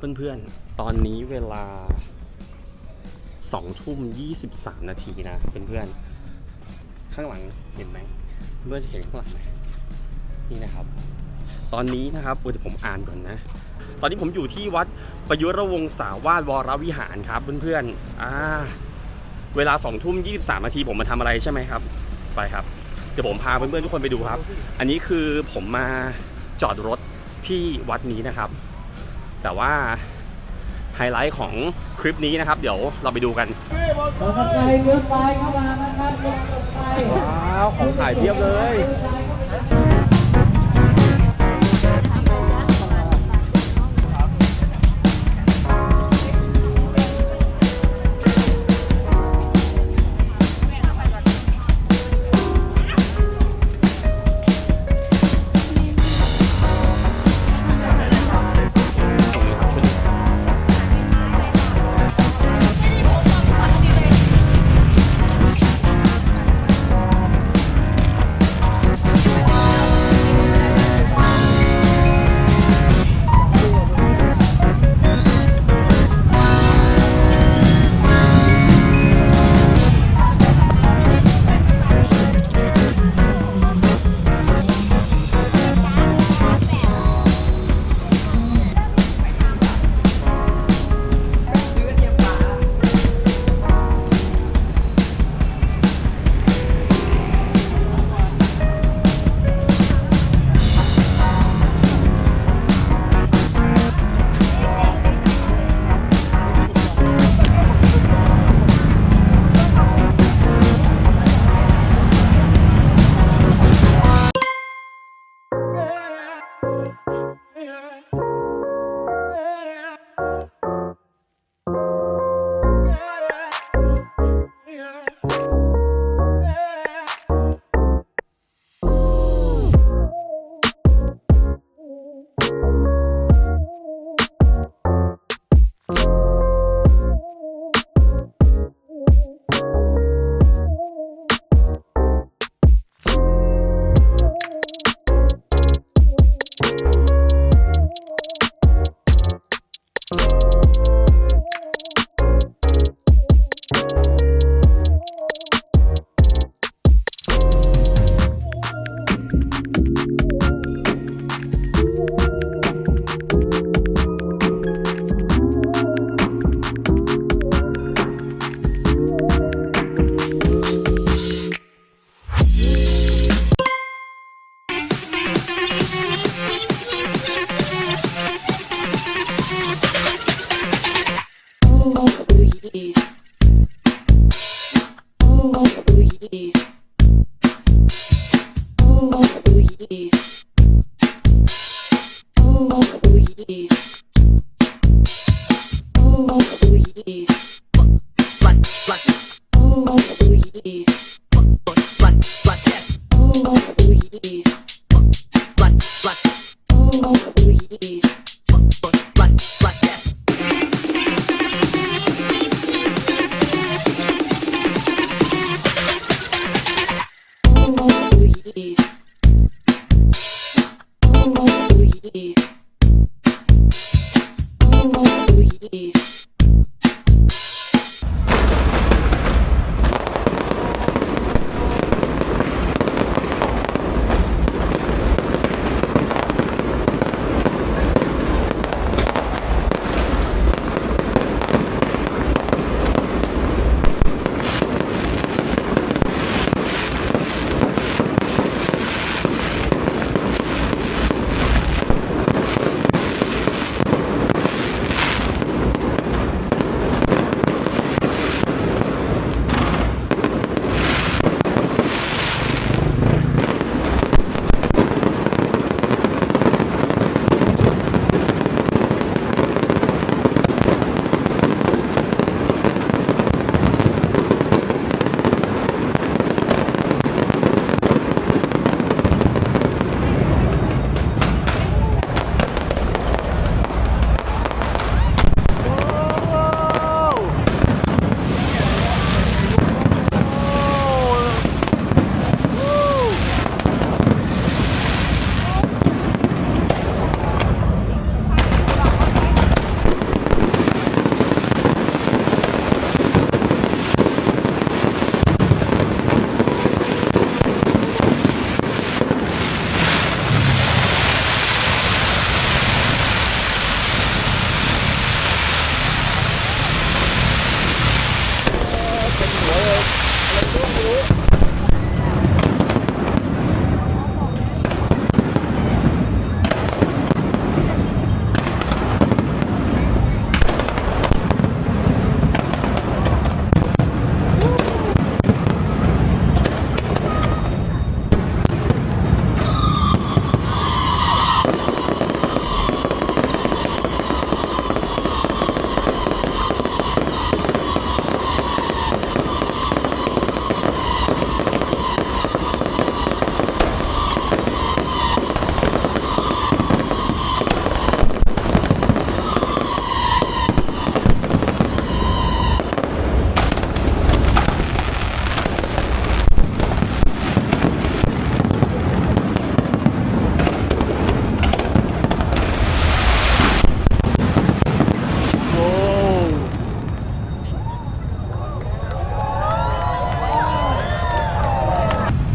วัสดีครับเพื่อนๆ ตอนนี้เวลา2ทุ่ม23 นาทีนะเพื่อนๆ ข้างหลังเห็นไหมเพื่อนจะเห็นข้างหลังไหมนี่นะครับ ตอนนี้นะครับเดี๋ยวผมอ่านก่อนนะ ตอนนี้ผมอยู่ที่วัดประยุรวงศาวาสวรวิหารครับเพื่อนๆอ่าเวลา2ทุ่ม23 นาทีผมมาทำอะไรใช่ไหมครับ ไปครับ เดี๋ยวผมพาเพื่อนๆทุกคนไปดูครับ อันนี้คือผมมาจอดรถที่วัดนี้นะครับ แต่ว่าไฮไลท์ของคลิปนี้นะครับ เดี๋ยวเราไปดูกันตกใจเรือไฟเข้ามานะครับเรือไฟว้าวของถ่ายเพียบเลย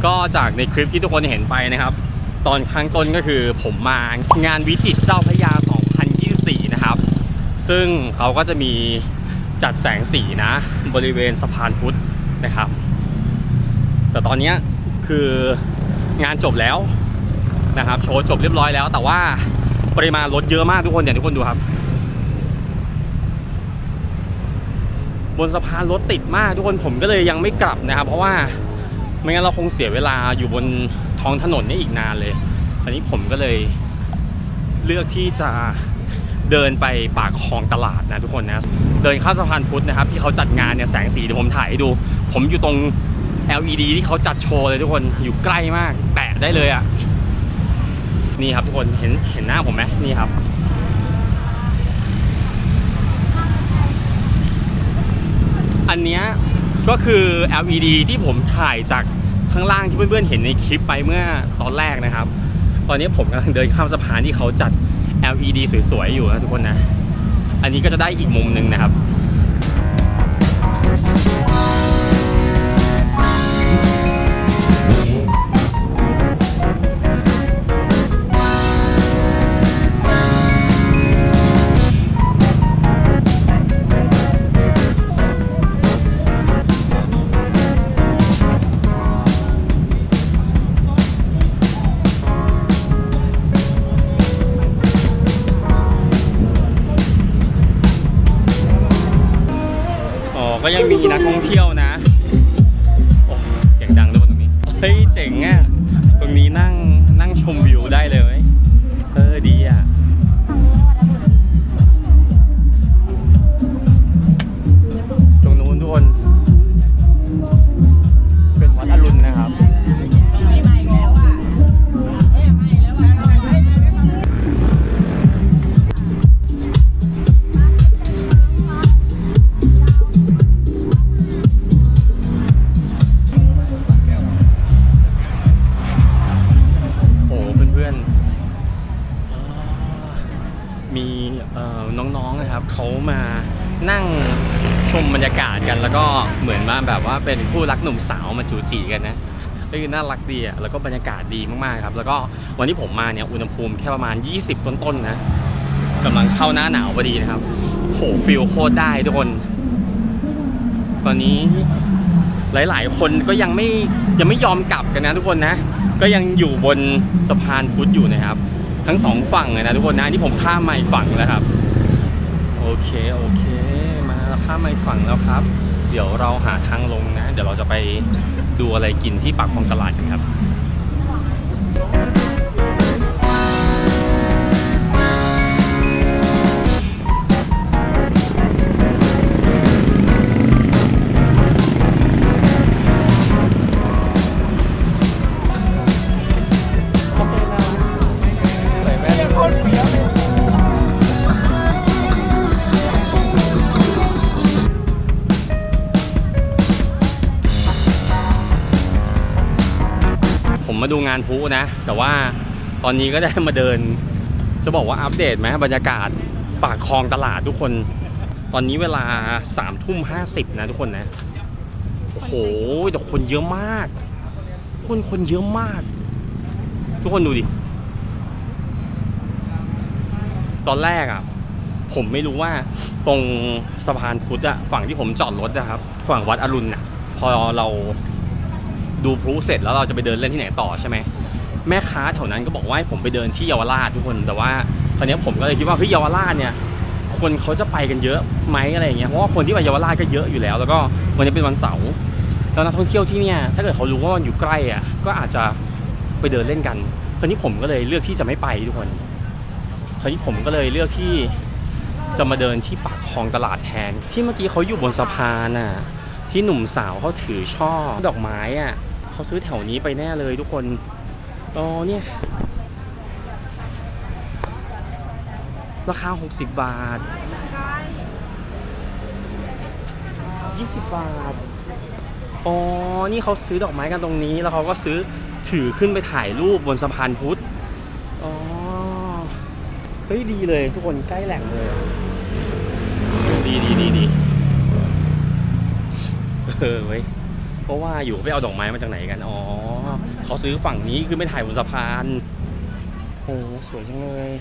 ก็จากในคลิปที่ทุกคนเห็นไปนะครับ ตอนข้างต้นก็คือผมมางานวิจิตรเจ้าพระยา 2024 นะครับ ซึ่งเขาก็จะมีจัดแสงสีนะ บริเวณสะพานพุทธนะครับ แต่ตอนนี้คืองานจบแล้วนะครับ โชว์จบเรียบร้อยแล้ว แต่ว่าปริมาณรถเยอะมากทุกคนอย่างทุกคนดูครับ บนสะพานรถติดมากทุกคนผมก็เลยยังไม่กลับนะครับ เพราะว่า ไม่งั้นเราคงเสียเวลาอยู่บนท้องถนนนี่อีกนานเลยอันนี้ผมก็เลยเลือกที่จะเดินไปปากคลองตลาดนะทุกคนนะเดินข้ามสะพานพุทธนะครับ ที่เขาจัดงานเนี่ยแสงสีเดี๋ยวผมถ่ายให้ดู ผมอยู่ตรง LED ที่เขาจัดโชว์เลยทุกคนอยู่ใกล้มากแตะได้เลยอะ่ะนี่ครับทุกคนเห็นเห็นหน้าผมไหมนี่ครับ อันเนี้ย ก็คือ LED ที่ผมถ่ายจากข้างล่างที่เพื่อนๆเห็นในคลิปไปเมื่อตอนแรกนะครับ ตอนนี้ผมกำลังเดินข้ามสะพานที่เขาจัด LED สวยๆอยู่นะทุกคนนะ อันนี้ก็จะได้อีกมุมหนึ่งนะครับ เป็นคู่รักหนุ่มสาวมาจูจีกันนะก็คือน่ารักดีอะแล้วก็บรรยากาศดีมากๆครับ แล้วก็วันที่ผมมาเนี่ยอุณหภูมิแค่ประมาณ 20 ต้นๆนะกำลังเข้าหน้าหนาวพอดีนะครับโหฟิลโคตรได้ทุกคน ตอนนี้หลายๆ คนก็ยังไม่ยังไม่ยอมกลับกันนะทุกคนนะ ก็ยังอยู่บนสะพานพุทธอยู่นะครับ ทั้งสองฝั่งเลยนะทุกคนนะนี่ผมข้ามมาอีกฝั่งแล้วครับ โอเคโอเค มาข้ามมาอีกฝั่งแล้วครับ เดี๋ยวเราหาทางลงนะ เดี๋ยวเราจะไปดูอะไรกินที่ปากคลองตลาดกันครับ มาดูงานพุนะ แต่ว่าตอนนี้ก็ได้มาเดิน จะบอกว่าอัปเดตไหมบรรยากาศปากคลองตลาดทุกคน ตอนนี้เวลาสามทุ่มห้าสิบนะทุกคนนะโอ้โหแต่คนเยอะมาก คนคนเยอะมาก ทุกคนดูดิ ตอนแรกอะผมไม่รู้ว่าตรงสะพานพุทธอะฝั่งที่ผมจอดรถนะครับ ฝั่งวัดอรุณน่ะพอเรา ดูพลุเสร็จแล้วเราจะไปเดินเล่นที่ไหนต่อใช่ไหมแม่ค้าแถวนั้นก็บอกว่าให้ผมไปเดินที่เยาวราชทุกคนแต่ว่าคราวนี้ผมก็เลยคิดว่าเฮ้ยเยาวราชเนี่ยคนเขาจะไปกันเยอะไหมอะไรอย่างเงี้ยเพราะว่าคนที่ไปเยาวราชก็เยอะอยู่แล้ว แล้วก็วันนี้เป็นวันเสาร์แล้วนักท่องเที่ยวที่เนี่ยถ้าเกิดเขารู้ว่ามันอยู่ใกล้อะก็อาจจะไปเดินเล่นกันคราวนี้ผมก็เลยเลือกที่จะไม่ไปทุกคนคราวนี้ผมก็เลยเลือกที่จะมาเดินที่ปากคลองตลาดแทน ที่เมื่อกี้เขาอยู่บนสะพานน่ะที่หนุ่มสาวเขาถือช่อดอกไม้อะ เขาซื้อแถวนี้ไปแน่เลยทุกคน อ๋อเนี่ย ราคา 60 บาท 20 บาท อ๋อ นี่เขาซื้อดอกไม้กันตรงนี้ แล้วเขาก็ซื้อถือขึ้นไปถ่ายรูปบนสะพานพุทธ อ๋อ เฮ้ย ดีเลยทุกคนใกล้แหล่งเลย ดีดีดีดีเออเว้ย เพราะว่าอยู่ไปเอาดอกไม้มาจากไหนกัน อ๋อเขาซื้อฝั่งนี้คือไม่ถ่ายบนสะพานโอ้สวยจังเลย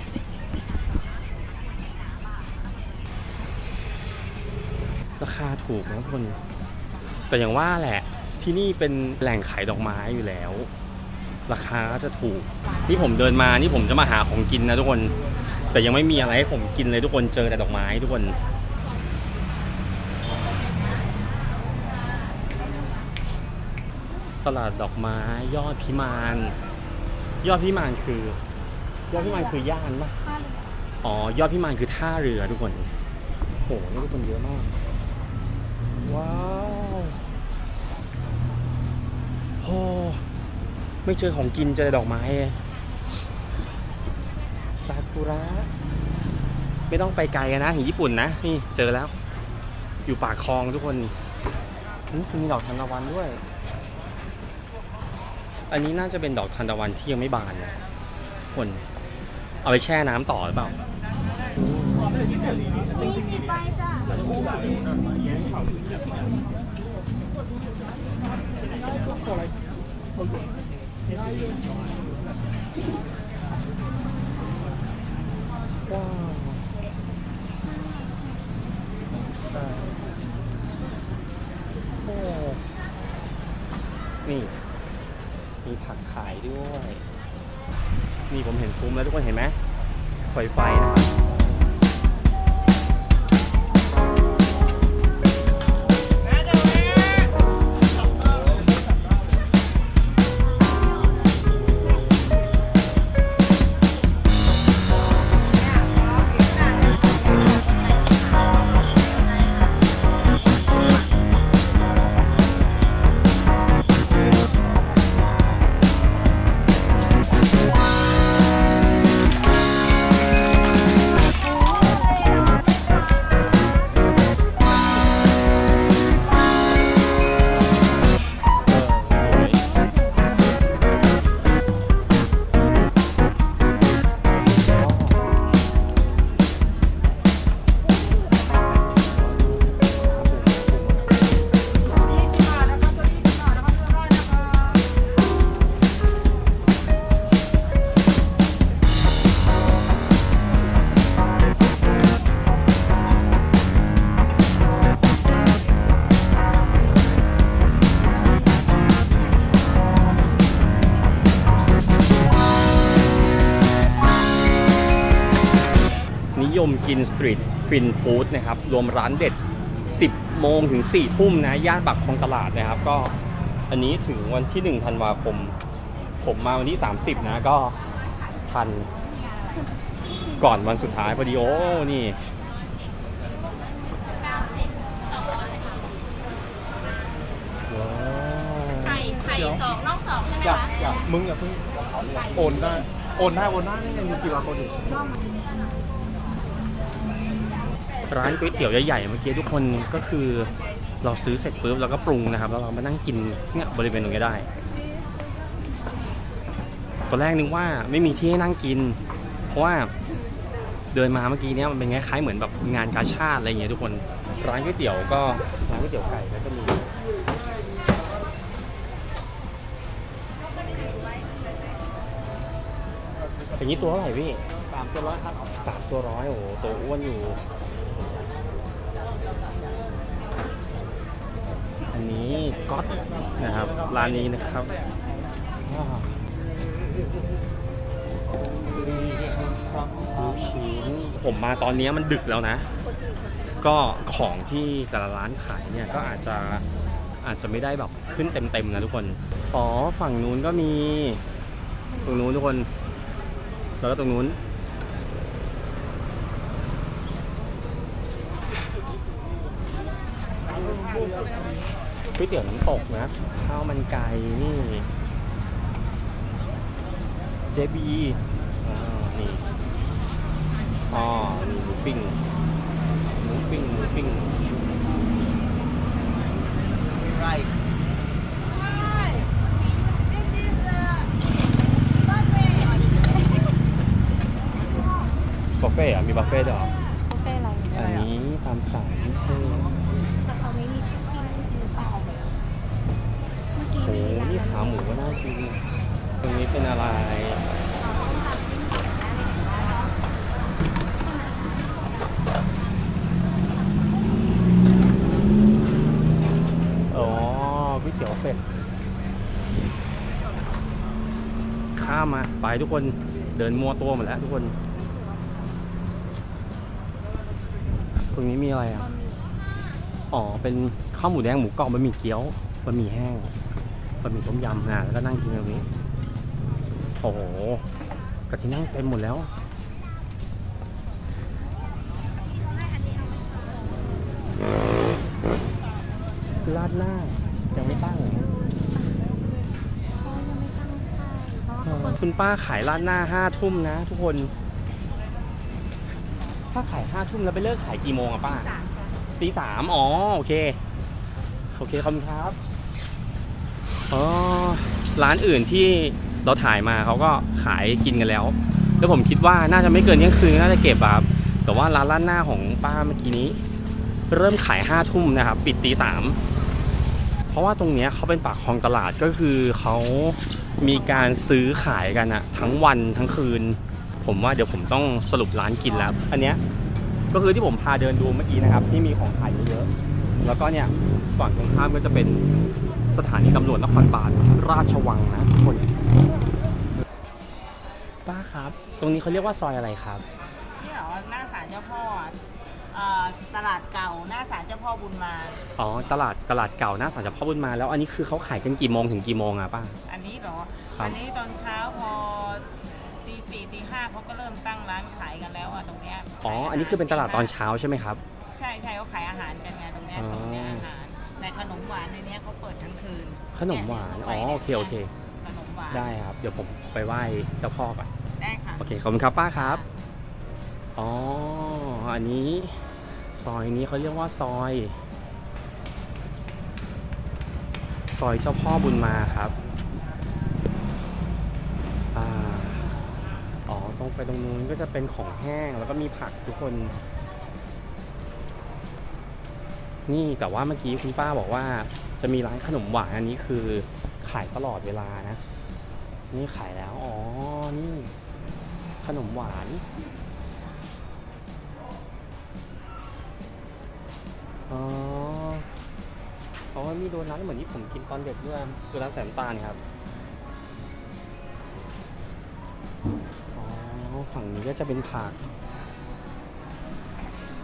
ราคาถูกนะทุกคน แต่อย่างว่าแหละที่นี่เป็นแหล่งขายดอกไม้อยู่แล้ว ราคาก็จะถูก นี่ผมเดินมานี่ผมจะมาหาของกินนะทุกคน แต่ยังไม่มีอะไรให้ผมกินเลยทุกคนเจอแต่ดอกไม้ทุกคน ตลาดดอกไม้ยอดพิมาน ยอดพิมานคือ ยอดพิมานคือย่านปะอ๋อ ยอดพิมานคือท่าเรือทุกคนโหนี่ทุกคนเยอะมาก ว้าวโหไม่เจอของกินเจอดอกไม้ซากุระไม่ต้องไปไกลกันนะถึงญี่ปุ่นนะ นี่เจอแล้ว อยู่ปากคลองทุกคนนี่มีดอกทานตะวันด้วย อันนี้น่าจะเป็นดอกทานตะวันที่ยังไม่บานนะคนเอาไปแช่น้ำต่อหรือเปล่าว้าวโอ้นี่มีผักขาย ด้วย นี่ผมเห็นซุ้มแล้วทุกคนเห็นไหมไฟไฟนะครับ กินสตรีทฟินฟู้ดนะครับ รวมร้านเด็ด 10 โมงถึง 4 ทุ่มนะ ย่านปากคลองตลาดนะครับ ก็อันนี้ถึงวันที่ 1 ธันวาคม ผมมาวันที่ 30 นะก็ทันก่อนวันสุดท้ายพอดีโอ้ นี่ว้าวไข่ไข่สองนอกสองใช่ไหมอย่าคะอย่ามึงอย่าเพิ่งโอนได้ โอนได้โอนได้นี่ยังมีกี่วันโอนอยู่ ร้านก๋วยเตี๋ยวใหญ่ๆเมื่อกี้ทุกคนก็คือเราซื้อเสร็จปุ๊บเราก็ปรุงนะครับ แล้วเรามานั่งกินเนี่ยบริเวณตรงนี้ได้ตอนแรกนึกว่าไม่มีที่ให้นั่งกิน เพราะว่าเดินมาเมื่อกี้เนี้ยมันเป็นคล้ายๆเหมือนแบบงานกาชาติอะไรอย่างเงี้ยทุกคนร้านก๋วยเตี๋ยวก็ร้านก๋วยเตี๋ยวไก่ก็จะมีอย่างนี้ตัวเท่าไหร่พี่สามตัวร้อยครับสามตัวร้อยโอ้โหตัวอ้วนอยู่ นี้ก๊อตนะครับร้านนี้นะครับผมมาตอนนี้มันดึกแล้วนะ ก็ของที่แต่ละร้านขายเนี่ยก็อาจจะอาจจะไม่ได้แบบขึ้นเต็มๆนะทุกคน อ๋อฝั่งนู้นก็มี ตรงนู้นทุกคน แล้วก็ตรงนู้น ก๋วยเตี๋ยวน้ำตกนะข้าวมันไก่นี่ เจบีอ่านี่อ๋อนี่หมูปิ้งหมูปิ้งหมูปิ้งไร บุฟเฟ่ต์อะมีบุฟเฟ่ต์ด้วยเหรอบุฟเฟ่อะไรอันนี้ตามสั่งนี่เท่แต่เขาไม่มีชิ เป็นอะไร อ๋อก๋วยเตี๋ยวเป็ด ข้ามมา ไปทุกคน เดินมัวตัวหมดแล้วทุกคน ตรงนี้มีอะไรอะ อ๋อ เป็นข้าวหมูแดงหมูกรอบบะหมี่เกี๊ยวบะหมี่แห้งบะหมี่ต้มยำนะแล้วก็นั่งกินตรงนี้ โอ้โหกระที่นั่งเต็มหมดแล้วราดหน้ายังไม่ตั้งคุณป้าขายราดหน้าห้าทุ่มนะทุกคน ถ้าขายห้าทุ่มแล้วไปเลิกขายกี่โมงอะป้าตีสามอ๋อโอเค โอเคขอบคุณครับ อ๋อ ร้านอื่นที่ เราถ่ายมาเขาก็ขายกินกันแล้ว แล้วผมคิดว่าน่าจะไม่เกินเที่ยงคืนน่าจะเก็บอะครับ แต่ว่าร้านร้านหน้าของป้าเมื่อกี้นี้ เริ่มขายห้าทุ่มนะครับ ปิดตีสามเพราะว่าตรงเนี้ยเขาเป็นปากคลองตลาดก็คือเขามีการซื้อขายกันอะทั้งวันทั้งคืน ผมว่าเดี๋ยวผมต้องสรุปร้านกินแล้ว อันเนี้ยก็คือที่ผมพาเดินดูเมื่อกี้นะครับ ที่มีของขายเยอะๆแล้วก็เนี่ยฝั่งตรงข้ามก็จะเป็น สถานีตำรวจนครบาลราชวังนะทุกคนป้าครับ ตรงนี้เขาเรียกว่าซอยอะไรครับนี่เหรอหน้าศาลเจ้าพ่ออะเอ่อตลาดเก่าหน้าศาลเจ้าพ่อบุญมา อ๋อตลาดตลาดเก่าหน้าศาลเจ้าพ่อบุญมา แล้วอันนี้คือเขาขายกันกี่โมงถึงกี่โมงอะป้า อันนี้เหรอ ครับ อันนี้ตอนเช้าพอตีสี่ตีห้าเขาก็เริ่มตั้งร้านขายกันแล้วอะตรงเนี้ยอ๋ออันนี้คือเป็นตลาดตอนเช้าใช่ไหมครับ ใช่ใช่เขาขายอาหารกันไงตรงเนี้ยอ๋อ ตรงเนี้ยอาหารแต่ขนมหวานในเนี้ยเขาเปิดทั้งคืน ขนมหวานยอ๋อโอเคโอเค ขนมหวานได้ครับ เดี๋ยวผมไปไหว้เจ้าพ่อก่อน ได้ค่ะ โอเค ขอบคุณครับป้าครับ อ๋อ อันนี้ ซอยนี้เขาเรียกว่าซอย ซอยเจ้าพ่อบุญมาครับ อ่า อ๋อ ตรงไปตรงนู้นก็จะเป็นของแห้ง แล้วก็มีผักทุกคน นี่แต่ว่าเมื่อกี้คุณป้าบอกว่า จะมีร้านขนมหวานอันนี้คือขายตลอดเวลานะ นี่ขายแล้ว อ๋อ นี่ ขนมหวาน อ๋ออ๋อมีโดนัทเหมือนที่ผมกินตอนเด็กด้วยโดนัทแสนตาลครับ อ๋อ ฝั่งนี้ก็จะเป็นผัก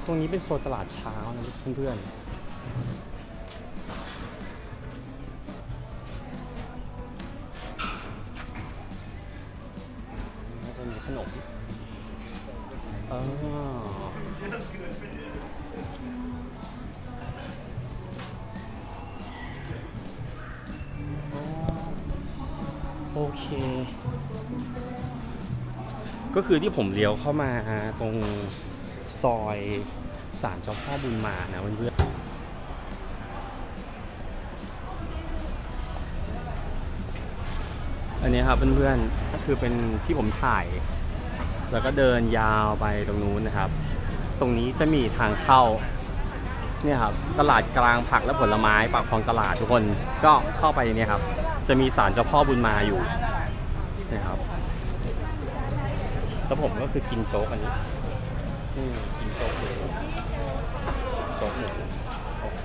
ตรงนี้เป็นโซนตลาดเช้านะเพื่อนๆ น่าจะมีขนมอ๋อโอเค ก็คือที่ผมเลี้ยวเข้ามาตรงซอยศาลเจ้าพ่อบุญมานะเพื่อน อันนี้ครับเพื่อนๆก็คือเป็นที่ผมถ่าย แล้วก็เดินยาวไปตรงนู้นนะครับ ตรงนี้จะมีทางเข้าเนี่ยครับตลาดกลางผักและผลไม้ปากคลองตลาดทุกคนก็เข้าไปเนี่ยครับ จะมีศาลเจ้าพ่อบุญมาอยู่นะครับแล้วผมก็คือกินโจ๊กอันนี้กินโจ๊กเลยโจ๊กหมูโอเค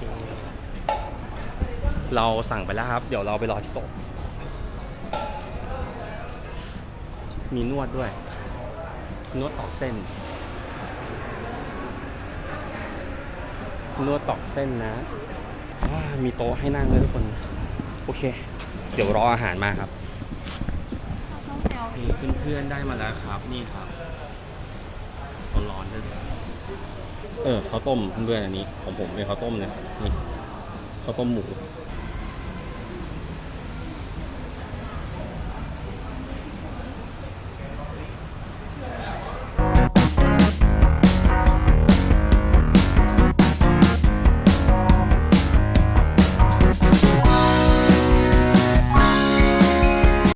เราสั่งไปแล้วครับ เดี๋ยวเราไปรอที่โต๊ะ มีนวดด้วย นวดตอกเส้น นวดตอกเส้นนะว้ามีโต๊ะให้นั่งเลยทุกคน โอเค เดี๋ยวรออาหารมาครับนี่เพื่อนๆได้มาแล้วครับ นี่ครับร้อนๆเลยเออข้าวต้มเพื่อนๆอันนี้ ของผมเป็นข้าวต้มนะนี่ข้าวต้มหมูอ